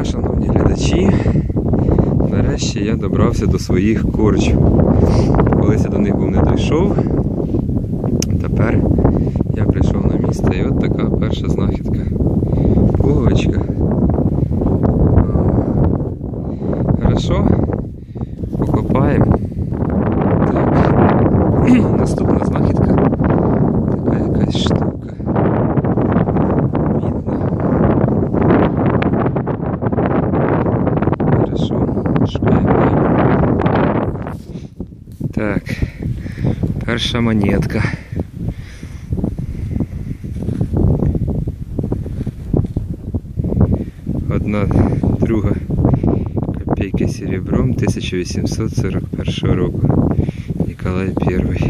дня, шановні глядачі. Нарешті я добрався до своїх корчів. Колись я до них був не дійшов. Тепер я прийшов на місце і от така перша знахідка. Пуговичка. Хорошо. Покопаємо. Так. Наступна Перша монетка. Одна друга копейка серебром 1841 року. Николай Первый.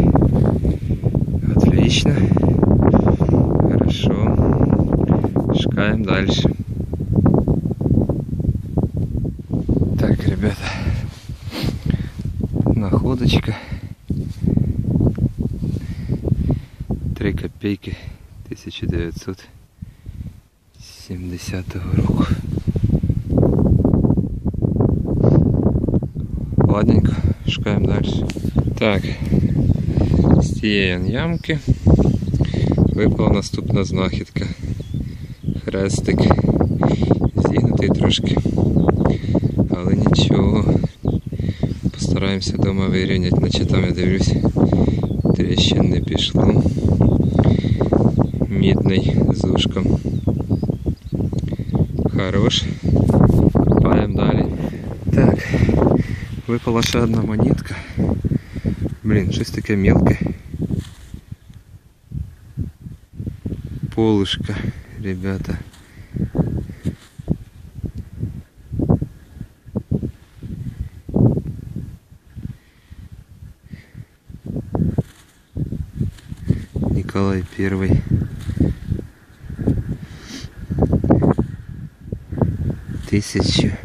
Отлично. Хорошо. Шкаем дальше. Так, ребята. Находочка. копейки 1970 року. Ладненько, шукаємо далі. Так, з цієї ямки випала наступна знахідка. Хрестик. Зігнутий трошки. Але нічого. Постараємося вдома вирівняти, наче там я дивлюсь. Тріщин не пішло. Мідний з ушком. Хорош. Копаємо далі. Так. Випала ще одна монетка. Блін, щось таке мілке. Полушка, ребята. Николай Первый. Тысяча.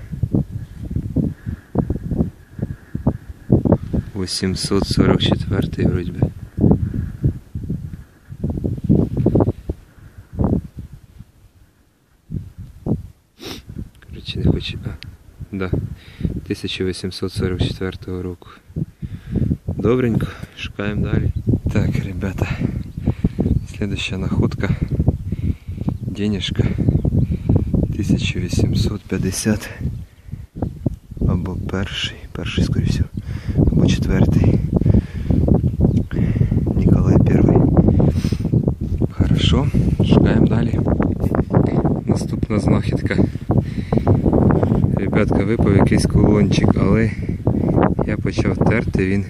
844 вроде бы. Короче, не хочу. А, да. 1844 року. Добренько, шукаємо далі. Так, ребята. Следующая находка. Денежка. 1850 або перший, перший, скоріше всього, або четвертий. Николай Первый. Хорошо, шукаємо далі. Наступна знахідка. Ребятка, випав якийсь кулончик, але я почав терти, він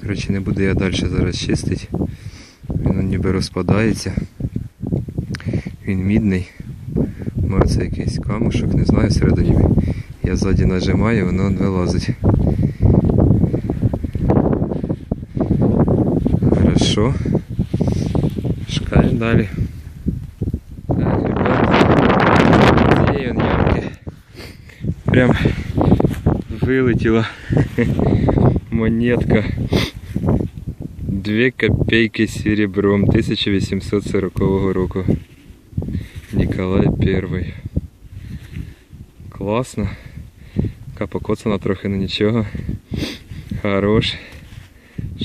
коротше не буду я далі зараз чистити. Він ніби розпадається. Він мідний. Може це якийсь камушок, не знаю всередині. Я ззаді нажимаю, воно вилазить. Хорошо. Шукаємо далі. Так, ребята. Цієї ямки. Прям вилетіла монетка. Две копейки серебром 1840 року. Николай Первый. Класно. Така покоцана трохи, ну нічого. Хорош.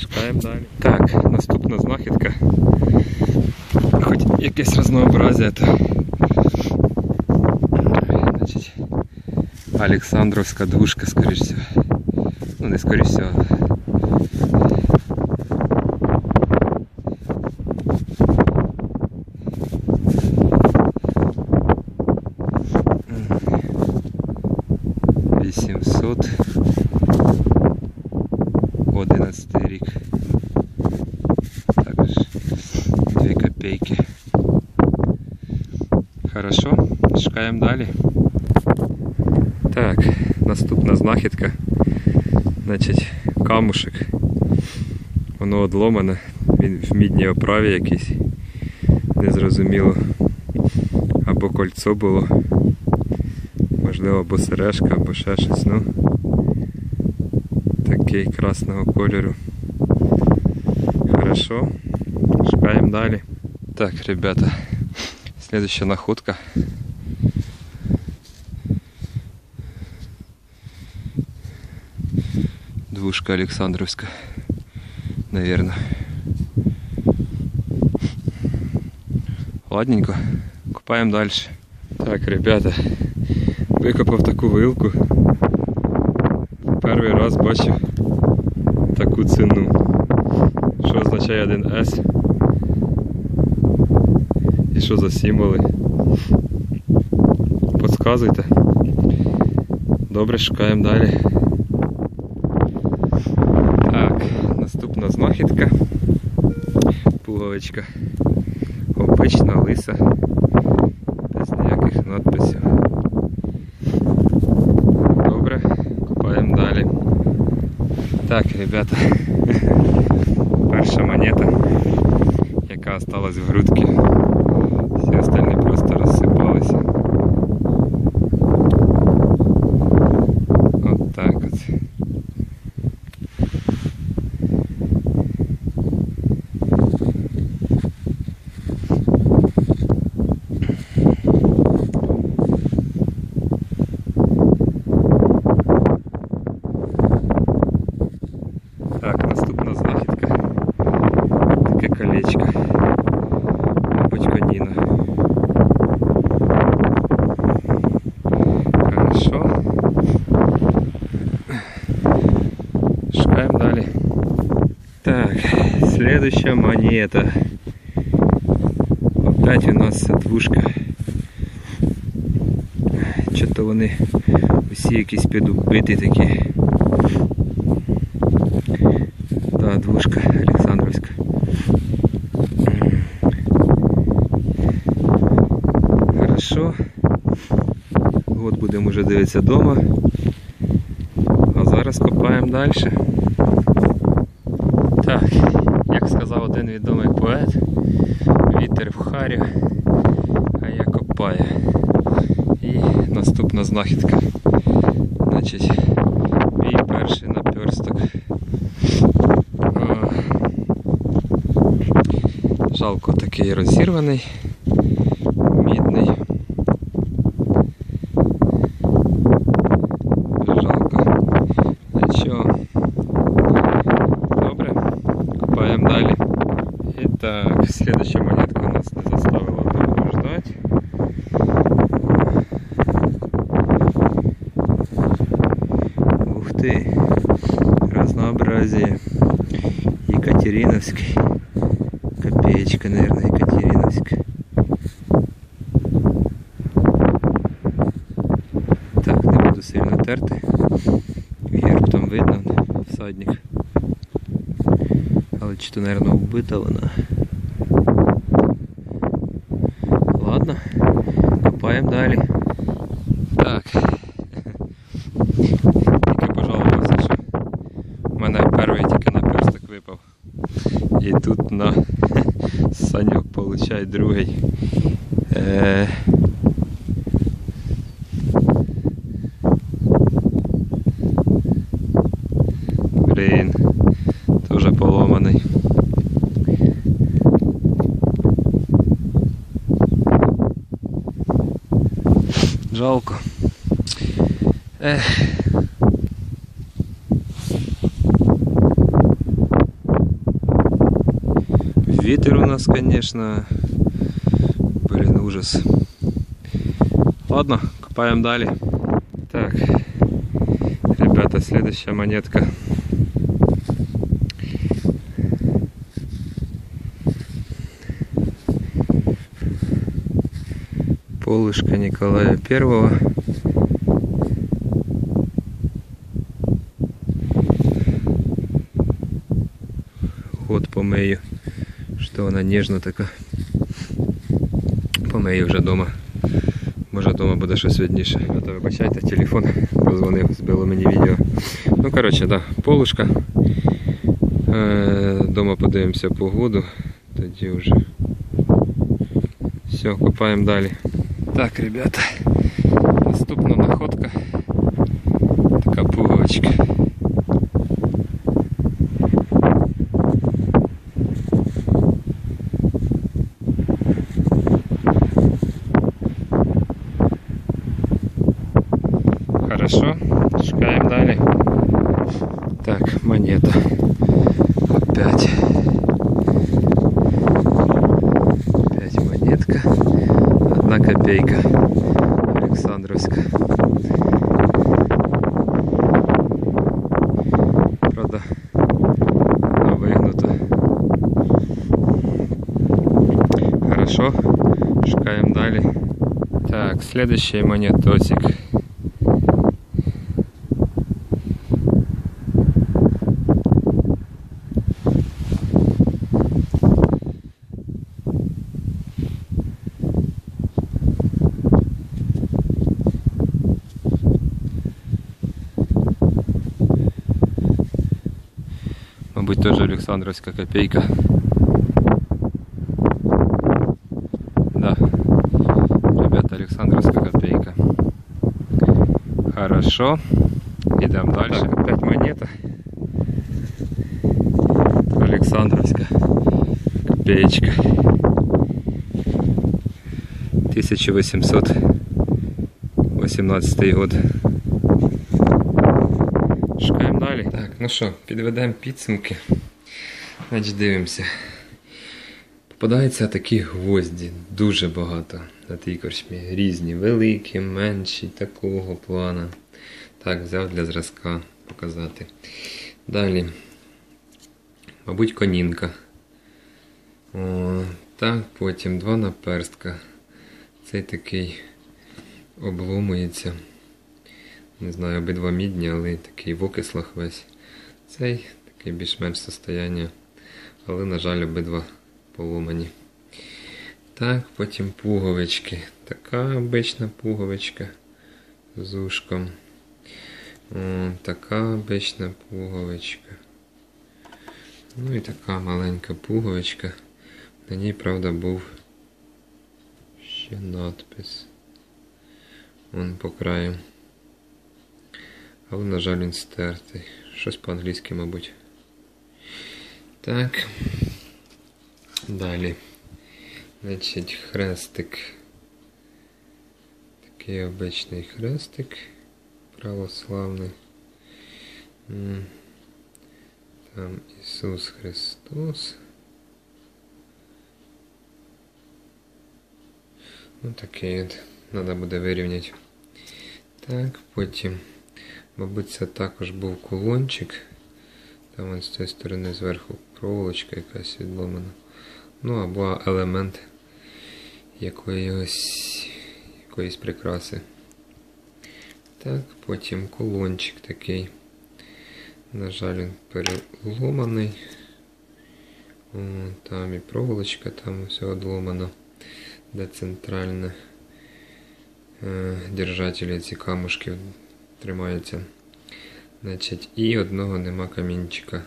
Шукаємо далі. Так, наступна знахідка. Хоч якесь разнообразие то. Значить, Олександровська душка, скоріш всього. Ну не скоріш всього. Хорошо, шукаємо далі. Так, наступна знахідка. Значить, камушек. Воно одломане, він в мідній оправі якийсь. Незрозуміло. Або кольцо було. Можливо, або сережка, або ще щось, ну. Такий красного кольору. Хорошо. Шукаємо далі. Так, ребята. Следующая находка. Двушка Александровская, наверное. Ладненько, купаем дальше. Так, ребята, викопав такую вылку, первый раз бачив такую ціну, Что означает 1С І що за символи? Подсказуйте. Добре, шукаємо далі. Так, наступна знахідка. Пуговичка. Обична лиса. Без ніяких надписів. Добре, копаємо далі. Так, ребята. Перша монета, яка осталась в грудці. следующая монета. Опять у нас двушка. Що-то вони усі якісь підубиті такі. Да, двушка Олександровська. Хорошо. От будемо вже дивитися вдома. А зараз копаємо далі. поет, вітер в харі, а я копаю. І наступна знахідка. Значить, мій перший наперсток. Жалко такий розірваний, мідний. буду сильно терти. Герб там видно, всадник. Але чи то, наверное, вбита вона. Ладно, копаємо далі. Так. Тільки пожалувався, що в мене перший тільки на перстик випав. І тут на саньок получає другий. Жалко. Ех. Ветер у нас, конечно, блин, ужас. Ладно, копаем далее. Так, ребята, следующая монетка. Полышка Николая Первого. Ход помию, що вона ніжна така. Помию вже вдома. Може вдома буде щось видніше. Ребята, вибачайте, телефон позвонив, збило мені відео. Ну коротше, да, полушка. Е, Дома подивимося погоду. Тоді вже. Все, копаємо далі. Так, ребята, наступна находка. Така пуговичка. Індейка Олександровська. Правда, выгнута. Хорошо, шкаем далее. Так, следующий монетосик. Мабуть, теж Олександровська копейка. Да. Ребята, Александровская копейка. Хорошо. Идем дальше. Так, опять монета. Александровская копеечка. 1818 год. Шукаємо далі. Так, ну що, підведемо підсумки. Значить, дивимося. Попадаються такі гвозді, дуже багато на тій корчмі. Різні, великі, менші, такого плана. Так, взяв для зразка показати. Далі. Мабуть, конінка. О, так, потім два наперстка. Цей такий обломується. Не знаю, обидва мідні, але такий в окислах весь. Цей такий більш-менш состояння. Але, на жаль, обидва поломані. Так, потім пуговички. Така обична пуговичка з ушком. О, така обична пуговичка. Ну і така маленька пуговичка. На ній, правда, був ще надпис. Вон по краю. Але, на жаль, він стертий. Щось по-англійськи, мабуть. Так. Далі. Значить, хрестик. Такий обичний хрестик православний. Там Ісус Христос. Ну такий от. Треба буде вирівняти. Так, потім, мабуть, це також був кулончик. Там з цієї сторони зверху проволочка якась відломана. Ну або елемент якоїсь, якоїсь прикраси. Так, потім кулончик такий. На жаль, він переломаний. О, там і проволочка, там все одломано. Де центральне е, держателі ці камушки тримаються. Значить, і одного нема камінчика.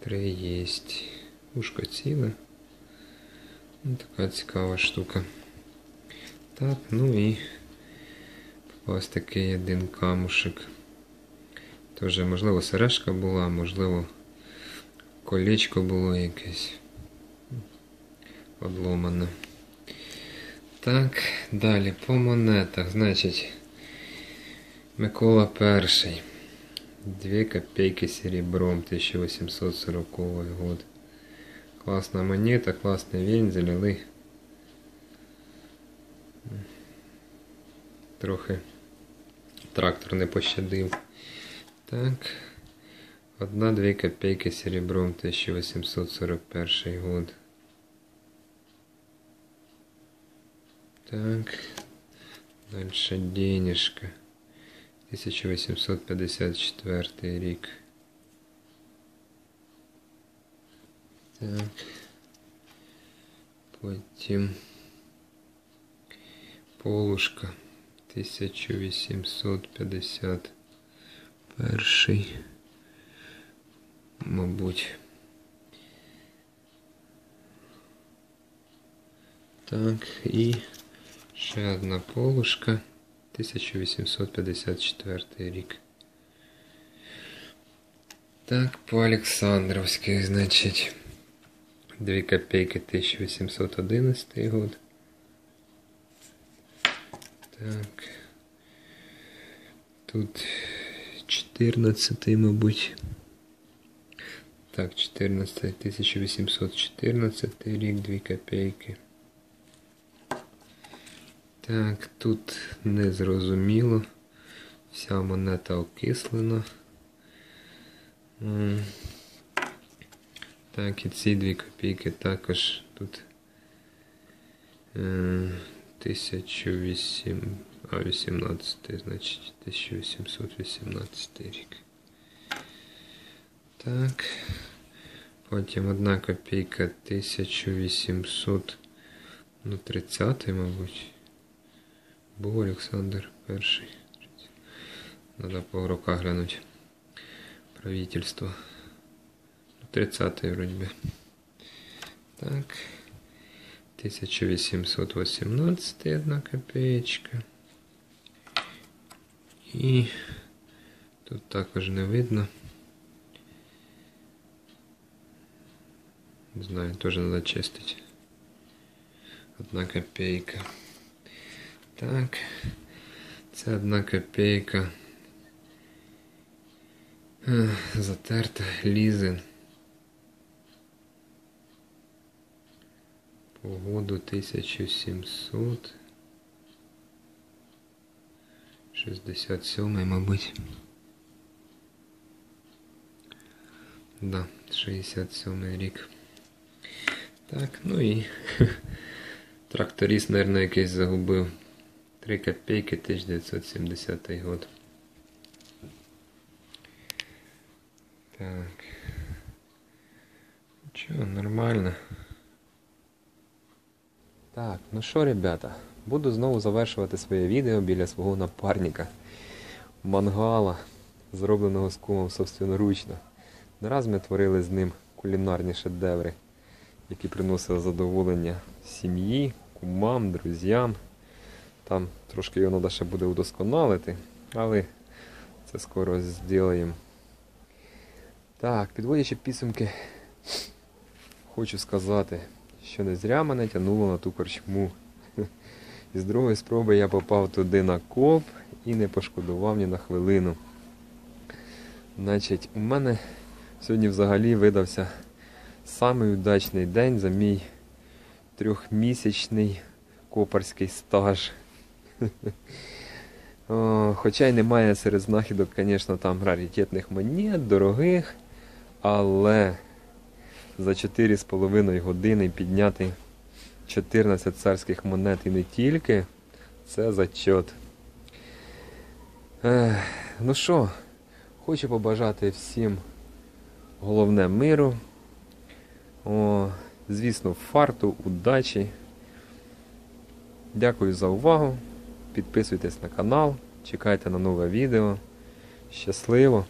Три єсть. Ушко ціле. Ну, така цікава штука. Так, ну і ось такий один камушек. Тоже, можливо, сережка була, можливо, колечко було якесь одломане. Так, далі по монетах. Значить, Микола Перший. Две копейки серебром 1840 год. Класна монета, класний вензель, але трохи трактор не пощадив. Так. Одна-дві копейки серебром 1841 год. Так. Дальше денежка. 1854 рік. Так. Потім полушка 1851. Мабуть. Так, і ще одна полушка 1854 рік. Так, по Олександровській, значить, 2 копейки 1811 год. Так. Тут 14, мабуть. Так, 14, 1814 рік, 2 копійки. Так, тут незрозуміло. Вся монета окислена. Так, і ці 2 копійки також тут. Е, 1008, а 18, значить 1818 рік. Так. Потім одна копійка 1800, ну 30, мабуть. Був Олександр перший. Надо по руках глянути. Правительство. 30-й вроді би. Так. 1818 одна копеечка. І тут також не видно. Не знаю, теж треба чистити. Одна копейка. Так. Це одна копейка. Ех, Затерта лізин. Погоду 1700. 67, мабуть. Да, 67 рік. Так, ну і тракторист, мабуть, якийсь загубив. 3 копейки 1970 год. Так. Чого, нормально. Так, ну що, ребята, буду знову завершувати своє відео біля свого напарника. Мангала, зробленого з кумом собственноручно. Не раз ми творили з ним кулінарні шедеври, які приносили задоволення сім'ї, кумам, друзям. Там трошки його треба ще буде удосконалити, але це скоро зробимо. Так, підводячи підсумки, хочу сказати, що не зря мене тягнуло на ту корчму. І з другої спроби я попав туди на коп і не пошкодував ні на хвилину. Значить, у мене сьогодні взагалі видався самий удачний день за мій трьохмісячний копарський стаж. Хоча й немає серед знахідок, звісно, там раритетних монет, дорогих, але за 4,5 години підняти 14 царських монет і не тільки, це зачот. Ну що, хочу побажати всім головне миру. О, звісно, фарту, удачі. Дякую за увагу. Підписуйтесь на канал, чекайте на нове відео. Щасливо!